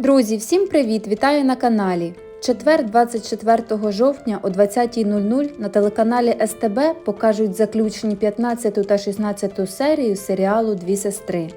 Друзі, всім привіт! Вітаю на каналі. Четвер, 24 жовтня о 20.00 на телеканалі СТБ покажуть заключні 15 та 16 серію серіалу Дві сестри.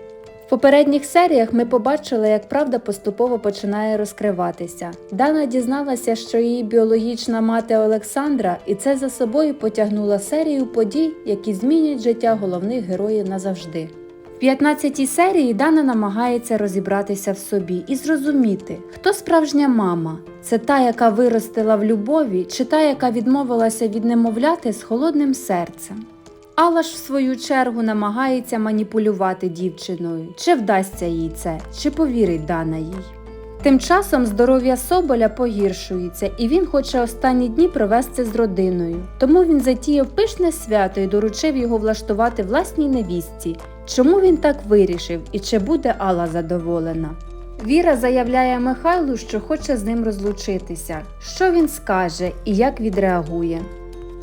В попередніх серіях ми побачили, як правда поступово починає розкриватися. Дана дізналася, що її біологічна мати Олександра, і це за собою потягнуло серію подій, які змінять життя головних героїв назавжди. В 15 серії Дана намагається розібратися в собі і зрозуміти, хто справжня мама це та, яка виростила в любові, чи та, яка відмовилася від немовляти з холодним серцем. Алла ж в свою чергу намагається маніпулювати дівчиною, чи вдасться їй це, чи повірить Дана їй. Тим часом здоров'я Соболя погіршується, і він хоче останні дні провести з родиною. Тому він затіяв пишне свято і доручив його влаштувати власній невістці. Чому він так вирішив і чи буде Алла задоволена? Віра заявляє Михайлу, що хоче з ним розлучитися. Що він скаже і як відреагує?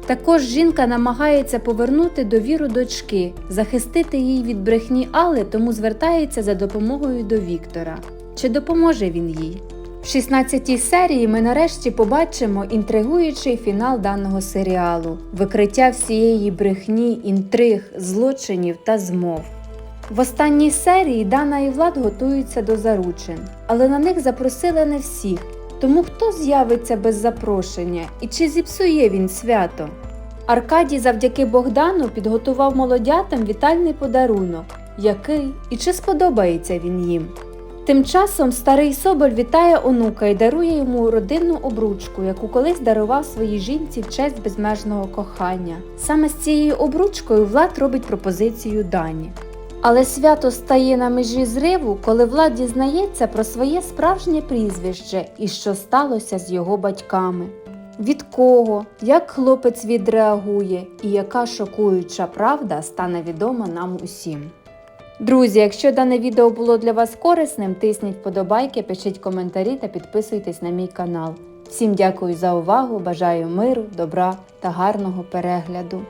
Також жінка намагається повернути довіру дочки, захистити її від брехні Алли, тому звертається за допомогою до Віктора. Чи допоможе він їй? В 16-й серії ми нарешті побачимо інтригуючий фінал даного серіалу викриття всієї брехні, інтриг, злочинів та змов. В останній серії Дана і Влад готуються до заручин, але на них запросили не всіх. Тому хто з'явиться без запрошення і чи зіпсує він свято? Аркадій завдяки Богдану підготував молодятам вітальний подарунок, який і чи сподобається він їм. Тим часом старий Соболь вітає онука і дарує йому родинну обручку, яку колись дарував своїй жінці в честь безмежного кохання. Саме з цією обручкою Влад робить пропозицію Дані. Але свято стає на межі зриву, коли Влад дізнається про своє справжнє прізвище і що сталося з його батьками. Від кого, як хлопець відреагує і яка шокуюча правда стане відома нам усім. Друзі, якщо дане відео було для вас корисним, тисніть вподобайки, пишіть коментарі та підписуйтесь на мій канал. Всім дякую за увагу, бажаю миру, добра та гарного перегляду.